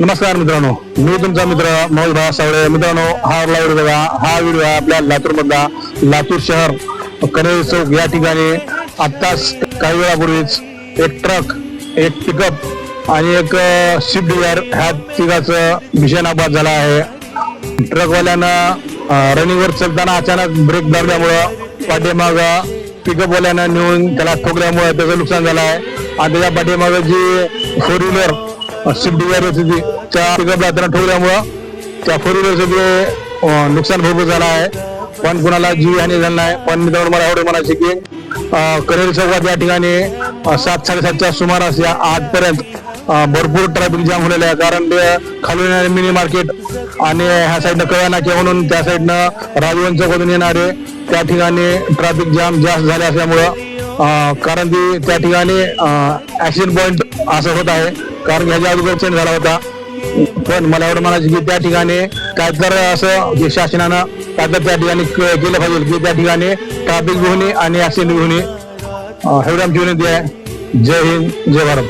नमस्कार मित्रांनो. मी तुमचा मित्र मौलभा सावळे. मित्रांनो हा व्हिडिओ बघा. हा व्हिडिओ आहे आपल्या लातूरमधला लातूर शहर कनेरी चौक या ठिकाणी आत्ताच काही वेळापूर्वीच एक ट्रक एक पिकअप आणि एक स्विफ्ट डिझायर ह्या तिघाचं भीषण अपघात झाला आहे. ट्रकवाल्यानं रनिंगवर चलताना अचानक ब्रेक दाबल्यामुळं पाठीमाग पिकअपवाल्यानं नेऊन त्याला ठोकल्यामुळे त्याचं नुकसान झालं आहे. आणि त्याच्या पाठीमाग जी फोर व्हीलर स्विफ्ट डिझायर होती त्या पिकअपला त्यानं ठोकल्यामुळं त्या फोर व्हीलरचं जे नुकसान भरपूर झालं आहे. पण कुणाला जीव हानी झाला नाही. पण मित्रांनो मला एवढं म्हणायचे की करेल चौकात या ठिकाणी. सात साडेसातच्या सुमारास या आठपर्यंत भरपूर ट्रॅफिक जाम झालेलं आहे. कारण ते खालून येणारे मिनी मार्केट आणि ह्या साईडनं कळ्याना किंवा म्हणून त्या साईडनं राजवन चौकातून येणारे त्या ठिकाणी ट्रॅफिक जाम जास्त झाले असल्यामुळं कारण की त्या ठिकाणी ऍक्सिडेंट पॉईंट असं होत आहे. कारण ह्याच्या अगोदर चेंज झाला होता. पण मला एवढं म्हणायचं की त्या ठिकाणी काय तर असं जे शासनानं काय तर त्या ठिकाणी केलं पाहिजे की त्या ठिकाणी ट्रॅफिक घेऊन आणि ऍक्सिडेंट घेऊन एवढी आमची विनंती आहे जय हिंद जय भारत.